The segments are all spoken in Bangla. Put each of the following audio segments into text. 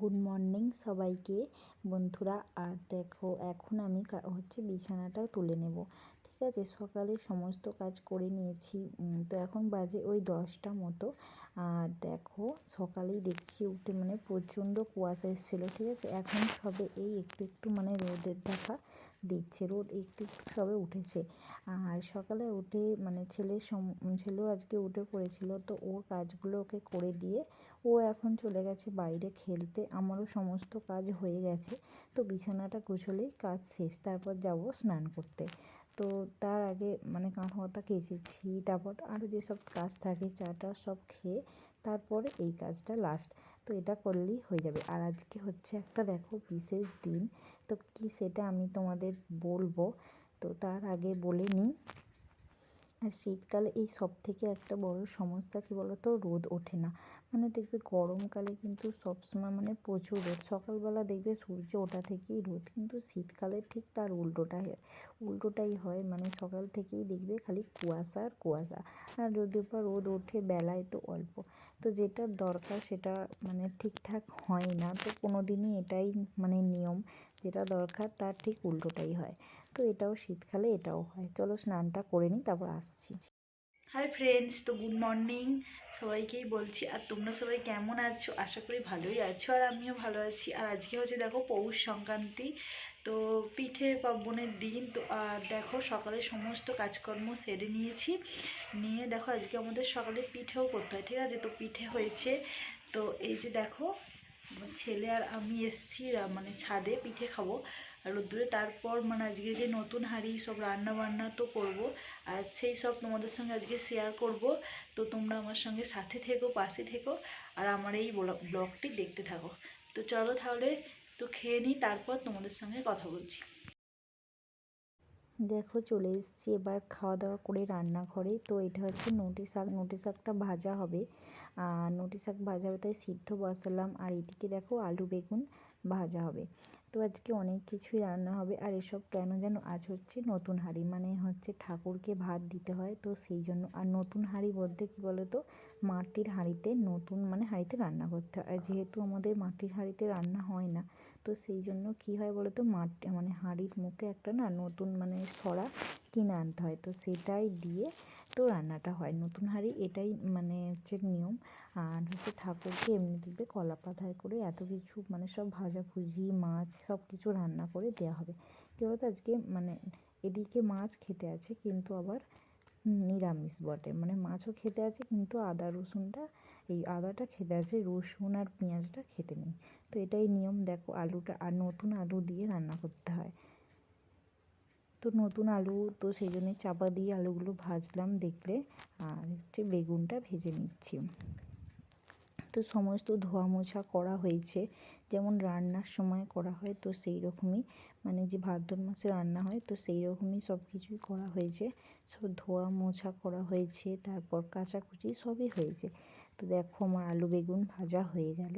গুড মর্নিং সবাইকে। বন্ধুরা আর দেখো এখন আমি হচ্ছে বিছানাটাও তুলে নেব। ঠিক আছে সকালে সমস্ত কাজ করে নিয়েছি। তো এখন বাজে ওই দশটা মতো। আর দেখো, সকালেই দেখছি উঠে মানে প্রচণ্ড কুয়াশা এসেছিল, ঠিক আছে? এখন সবে এই একটু একটু মানে রোদের দেখা দিচ্ছে, রোদ একটু একটু সবে উঠেছে। আর সকালে উঠে মানে ছেলে ছেলেও আজকে উঠে পড়েছিল, তো ওর কাজগুলো ওকে করে দিয়ে ও এখন চলে গেছে বাইরে খেলতে। আমারও সমস্ত কাজ হয়ে গেছে। তো বিছানাটা গুছলেই কাজ শেষ, তারপর যাব স্নান করতে। তো তার আগে মানে কাঁথা মাথা কেচেছি তারপর আরও যেসব কাজ থাকে, চাটা সব খেয়ে তারপরে এই কাজটা লাস্ট তো এটা করলেই হয়ে যাবে। আর আজকে হচ্ছে একটা দেখো বিশেষ দিন, তো কি সেটা আমি তোমাদের বলব? তো তার আগে বলে নিই আর শীতকালে এই সব থেকে একটা বড় সমস্যা কী বলো তো রোদ ওঠে না। মানে দেখবে গরমকালে কিন্তু সবসময় মানে প্রচুর রোদ। সকালবেলা দেখবে সূর্য ওঠা থেকেই রোদ। কিন্তু শীতকালে ঠিক তার উল্টোটাই উল্টোটাই হয় মানে সকাল থেকেই দেখবে খালি কুয়াশা আর কুয়াশা। আর যদিও বা রোদ ওঠে বেলায় তো অল্প। তো যেটা দরকার সেটা মানে ঠিকঠাক হয় না। তো কোনো দিনই এটাই মানে নিয়ম। যেটা দরকার তার ঠিক উল্টোটাই হয়। তো এটাও শীতকালে এটাও হয়। চলো স্নানটা করে নিই, তারপর আসছি। হাই ফ্রেন্ডস তো গুড মর্নিং সবাইকেই বলছি, আর তোমরা সবাই কেমন আছো? আশা করি ভালোই আছো, আর আমিও ভালো আছি। আর আজকে হচ্ছে দেখো পৌষ সংক্রান্তি, তো পিঠে পার্বণের দিন, তো আর দেখো সকালে সমস্ত কাজকর্ম সেরে নিয়েছি। নিয়ে দেখো আজকে আমাদের সকালে পিঠেও করতে হয়, ঠিক আছে? তো পিঠে হয়েছে, তো এই যে দেখো ছেলে আর আমি এসছি মানে ছাদে পিঠে খাব। রোদ্দুরে তারপর মানে আজকে যে নতুন হাঁড়ি সব রান্না বান্না তো করব, আর সেই সব তোমাদের সঙ্গে আজকে শেয়ার করব। তো তোমরা আমার সঙ্গে সাথে থেকো, পাশে থেকো, আর আমার এই ব্লগটি দেখতে থাকো। তো চলো তাহলে তো খেয়ে নিই, তারপর তোমাদের সঙ্গে কথা বলছি। দেখো চলে এসেছি এবার খাওয়া দাওয়া করে রান্নাঘরে। তো এটা হচ্ছে নোটি শাক, নোটি শাকটা ভাজা হবে। আর নোটি শাক ভাজা হবে, তাই সিদ্ধ বসালাম। আর এদিকে দেখো আলু বেগুন। ভাজা হবে। তো আজকে অনেক কিছুই রান্না হবে। আর এসব কেন যেন আজ হচ্ছে নতুন হাঁড়ি? মানে হচ্ছে ঠাকুরকে ভাত দিতে হয়, তো সেই জন্য। আর নতুন হাঁড়ি বলতে কী বলো তো মাটির হাঁড়িতে নতুন মানে হাঁড়িতে রান্না করতে হয়। আর যেহেতু আমাদের মাটির হাঁড়িতে রান্না হয় না তো সেই জন্য কী হয় বলো তো মাটি মানে হাঁড়ির মুখে একটা না নতুন মানে সরা কিনে আনতে হয়। তো সেটাই দিয়ে তো রান্নাটা হয়। নতুন হাঁড়ি এটাই মানে হচ্ছে নিয়ম। আর হচ্ছে ঠাকুরকে এমনি দেখবে কলা পাতায় করে এত কিছু মানে সব ভাজাভুজি মাছ সব কিছু রান্না করে দেওয়া হবে। কী বলতো? আজকে মানে এদিকে মাছ খেতে আছে কিন্তু আবার নিরামিষ বটে। মানে মাছও খেতে আছে, কিন্তু আদা, রসুনটা, এই আদাটা খেতে আছে, রসুন আর পেঁয়াজটা খেতে নেই। তো এটাই নিয়ম, দেখো আলুটা, আর নতুন আলু দিয়ে রান্না করতে হয়। তো নতুন আলু, তো সেই জন্যে চাপা দিয়ে আলুগুলো ভাজলাম দেখলে, আর হচ্ছে বেগুনটা ভেজে নিচ্ছি। তো সমস্ত ধোয়া মোছা করা হয়েছে। যেমন রান্নার সময় করা হয় তো সেই রকমই মানে যে ভাদ্র মাসে রান্না হয় তো সেই রকমই সব কিছুই করা হয়েছে। সব ধোয়া মোছা করা হয়েছে, তারপর কাচাকুচি সবই হয়েছে। তো দেখো আমার আলু বেগুন ভাজা হয়ে গেল।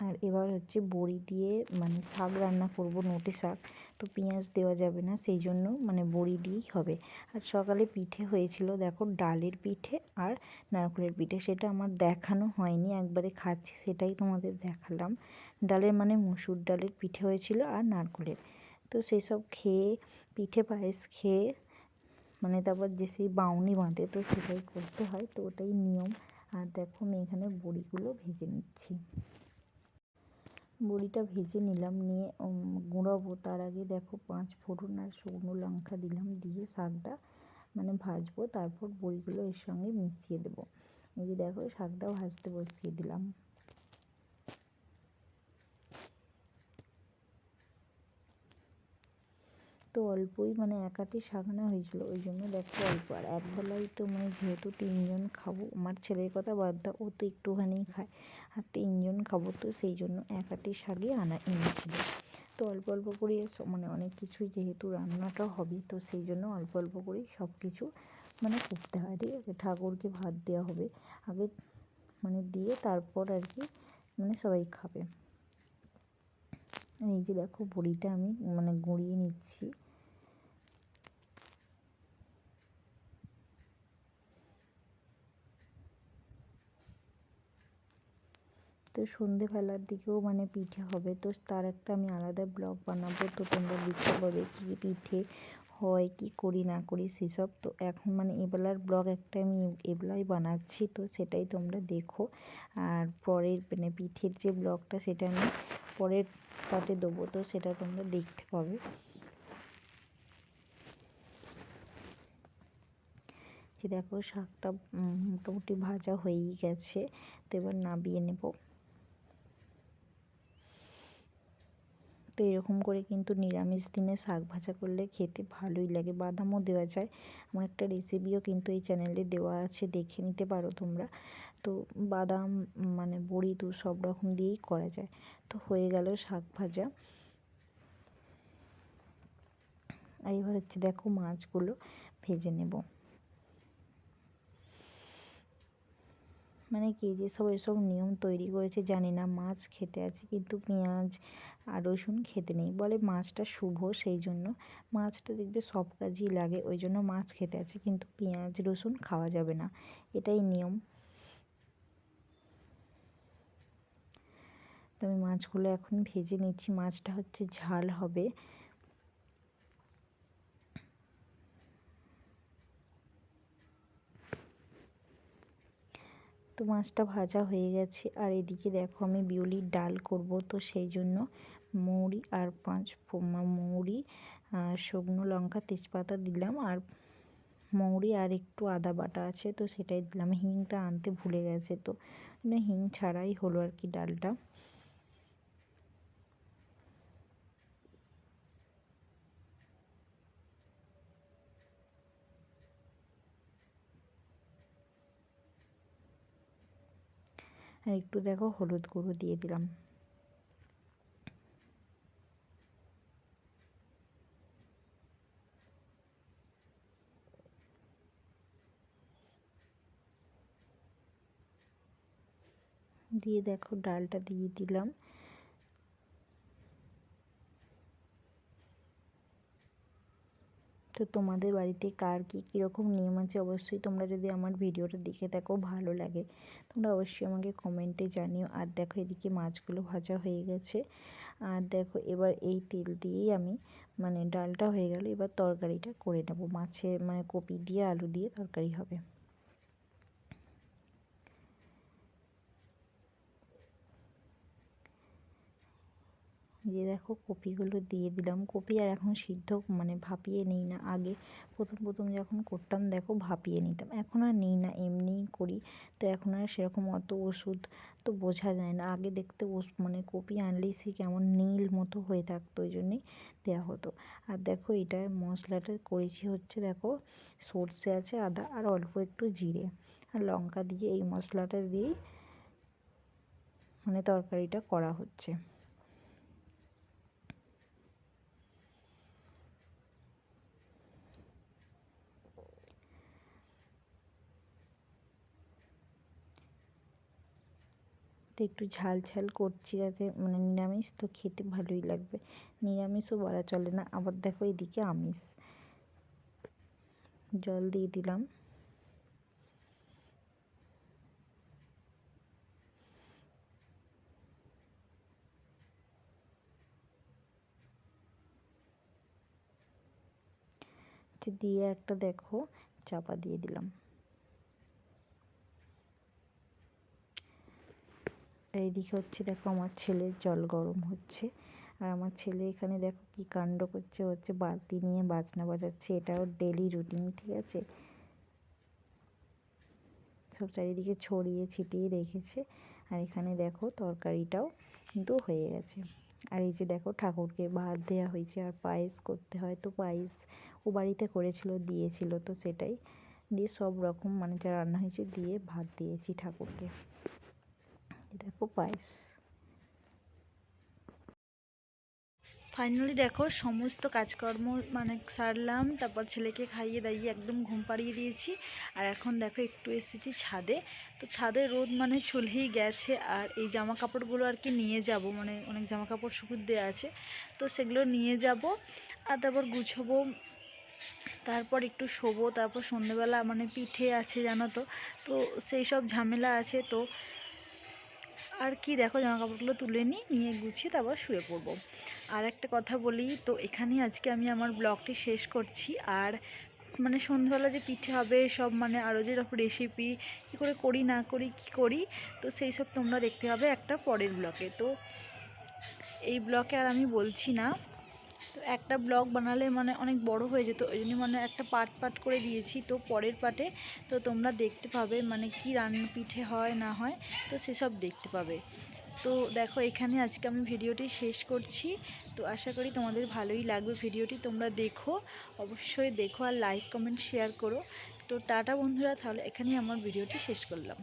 আর এবার হচ্ছে বড়ি দিয়ে মানে শাক রান্না করব, নোটে শাক। তো পেঁয়াজ দেওয়া যাবে না, সেই জন্য মানে বড়ি দিয়েই হবে। আর সকালে পিঠে হয়েছিল দেখো ডালের পিঠে আর নারকেলের পিঠে, সেটা আমার দেখানো হয়নি, একবারে খাচ্ছি সেটাই তোমাদের দেখালাম। ডালের মানে মুসুর ডালের পিঠে হয়েছিল আর নারকেলের। তো সেই সব খেয়ে, পিঠে পায়েস খেয়ে মানে তারপর যে সেই বাউনি বাঁধে, তো সেটাই করতে হয়, তো ওটাই নিয়ম। আর দেখো আমি এখানে বড়িগুলো ভেজে নিচ্ছি। বড়িটা ভেজে নিলাম, নিয়ে গুঁড়াবো। তার আগে দেখো পাঁচ ফোড়ন আর শুকনো লঙ্কা দিলাম, দিয়ে শাকটা মানে ভাজবো। তারপর বড়িগুলো এর সঙ্গে মিশিয়ে দেবো। এই যে দেখো, শাকটাও ভাজতে বসিয়ে দিলাম। তো অল্পই মানে এক আটি শাক না হয়েছিল, ওই জন্য দেখো অল্প। আর এক একবেলাই তো মানে যেহেতু তিনজন খাব, আমার ছেলের কথা বাদ দাও, ও তো একটুখানি খায়। আর তিনজন খাব তো সেই জন্য এক আটি শাকই আনা এনেছিল। তো অল্প অল্প করে মানে অনেক কিছুই যেহেতু রান্নাটা হবে, তো সেই জন্য অল্প অল্প করেই সব কিছু মানে করতে হয়, ঠিক আছে? ঠাকুরকে ভাত দেওয়া হবে। আগে মানে দিয়ে তারপর আর কি মানে সবাই খাবে। এই যে দেখো বড়িটা আমি মানে গুঁড়িয়ে নিচ্ছি। তো সন্ধেবেলার দিকেও মানে পিঠে হবে। তো তার একটা আমি আলাদা ব্লগ বানাবো। তো তোমরা দেখতে পাবে কী পিঠে হয়, কি করি, না করি সেসব। তো এখন মানে এবেলার ব্লগ একটা আমি এবেলাই বানাচ্ছি। তো সেটাই তোমরা দেখো। আর পরের মানে পিঠের যে ব্লগটা সেটা আমি পরের পার্টে দেবো। তো সেটা তোমরা দেখতে পাবে। যে দেখো শাকটা মোটামুটি ভাজা হয়েই গেছে। তো এবার নাবিয়ে নেব। তো এরকম করে কিন্তু নিরামিষ দিনে শাক ভাজা করলে খেতে ভালোই লাগে। বাদামও দেওয়া যায়। আমার একটা রেসিপিও কিন্তু এই চ্যানেলে দেওয়া আছে, দেখে নিতে পারো তোমরা। তো বাদাম মানে বড়ি তো সব রকম দিয়েই করা যায়। তো হয়ে গেল শাক ভাজা। আর এবার হচ্ছে দেখো মাছগুলো ভেজে নেব। মানে কে যে সব এসব নিয়ম তৈরি করেছে, জানি না, মাছ খেতে আছে কিন্তু পেঁয়াজ আর রসুন খেতে নেই। বলে মাছটা শুভ সেই জন্য। মাছটা দেখবে সব কাজেই লাগে, ওই জন্য মাছ খেতে আছে কিন্তু পেঁয়াজ, রসুন খাওয়া যাবে না। এটাই নিয়ম। তো আমি মাছগুলো এখন ভেজে নিচ্ছি। মাছটা হচ্ছে ঝাল হবে। তো মাছটা ভাজা হয়ে গেছে। আর এদিকে দেখো আমি বিউলির ডাল করব। তো সেই জন্য মৌরি আর পাঁচ মৌরি শুকনো লঙ্কা, তেজপাতা দিলাম। আর মৌরি আর একটু আদা বাটা আছে, তো সেটাই দিলাম। হিংটা আনতে ভুলে গেছে তো। মানে হিং ছাড়াই হলো আর কি ডালটা। আর একটু দেখো হলুদ গুঁড়ো দিয়ে দিলাম। দিয়ে দেখো ডালটা দিয়ে দিলাম। তো তোমাদের বাড়িতে কার কী, কীরকম নিয়ম আছে? অবশ্যই তোমরা যদি আমার ভিডিওটা দেখে থাকো, ভালো লাগে। তোমরা অবশ্যই আমাকে কমেন্টে জানিও। আর দেখো, এদিকে মাছগুলো ভাজা হয়ে গেছে। আর দেখো, এবার এই তেল দিয়েই আমি মানে ডালটা হয়ে গেল। এবার তরকারিটা করে নেব। মাছের মানে কপি দিয়ে, আলু দিয়ে তরকারি হবে। দিয়ে দেখো কপিগুলো দিয়ে দিলাম। কপি আর এখন সিদ্ধ মানে ভাপিয়ে নিই না। আগে প্রথম প্রথম যখন করতাম দেখো ভাপিয়ে নিতাম। এখন আর নিই না, এমনিই করি। তো এখন আর সেরকম অত ওষুধ তো বোঝা যায় না। আগে দেখতে মানে কপি আনলেই সে কেমন নীল মতো হয়ে থাকতো ওই জন্যেই দেওয়া হতো। আর দেখো এটা মশলাটা করেছি হচ্ছে দেখো সর্ষে আছে, আদা আর অল্প একটু জিরে। আর লঙ্কা দিয়ে এই মশলাটা দিয়েই মানে তরকারিটা করা হচ্ছে। তো একটু ঝাল ঝাল করছি যাতে মানে নিরামিষ তো খেতে ভালোই লাগবে। নিরামিষও বলা চলে না, আবার দেখো এদিকে আমিষ। জল দিয়ে দিলাম। দিয়ে একটা দেখো, চাপা দিয়ে দিলাম। এইদিকে হচ্ছে দেখো আমার ছেলের জল গরম হচ্ছে। আর আমার ছেলে এখানে দেখো কি কাণ্ড করছে হচ্ছে বালতি নিয়ে বাজনা বাজাচ্ছে, এটাও ডেলি রুটিন ঠিক আছে? সব চারিদিকে ছড়িয়ে ছিটিয়ে রেখেছে। আর এখানে দেখো তরকারিটাও কিন্তু হয়ে গেছে। আর এই যে দেখো ঠাকুরকে ভাত দেওয়া হয়েছে, আর পায়েস করতে হয় তো পায়েস ও বাড়িতে করেছিল, দিয়েছিল তো সেটাই। দিয়ে সব রকম মানে যা রান্না হয়েছে দিয়ে ভাত দিয়েছি ঠাকুরকে। দেখো পায়েস ফাইনালি দেখো, সমস্ত কাজকর্ম মানে সারলাম, তারপর ছেলেকে খাইয়ে দাইয়ে একদম ঘুম পাড়িয়ে দিয়েছি। আর এখন দেখো, একটু এসেছি ছাদে। তো ছাদে রোদ মানে চলেই গেছে, আর এই জামা কাপড়গুলো আর কি নিয়ে যাব মানে অনেক জামা কাপড় শুকুর দেওয়া আছে। তো সেগুলো নিয়ে যাব, আর তারপর গুছাবো, তারপর একটু শোবো, তারপর সন্ধেবেলা মানে পিঠে আছে জানো তো। তো সেই সব ঝামেলা আছে, তো আর কি, দেখো জামা কাপড়গুলো তুলে নিই, নিয়ে গুছিয়ে তারপর শুয়ে পড়ব। আর একটা কথা বলি, তো এখানেই আজকে আমি আমার ব্লগটি শেষ করছি। আর মানে সন্ধ্যাবেলা যে পিঠে হবে, সব মানে আরও যে রেসিপি কী করে করি, না করি, কি করি, তো সেই সব তোমরা দেখতে হবে একটা পরের ব্লকে তো এই ব্লকে আর আমি বলছি না তো একটা ব্লগ বানালে মানে অনেক বড় হয়ে যেত, ওই জন্য মানে একটা পার্ট পার্ট করে দিয়েছি। তো পরের পার্টে তো তোমরা দেখতে পাবে মানে কি রান্না পিঠে হয়, না হয়, তো সেসব দেখতে পাবে। তো দেখো, এখানে আজকে আমি ভিডিওটি শেষ করছি। তো আশা করি তোমাদের ভালোই লাগবে ভিডিওটি, তোমরা দেখো, অবশ্যই দেখো আর লাইক কমেন্ট শেয়ার করো। তো টাটা বন্ধুরা, তাহলে এখানেই আমার ভিডিওটি শেষ করলাম।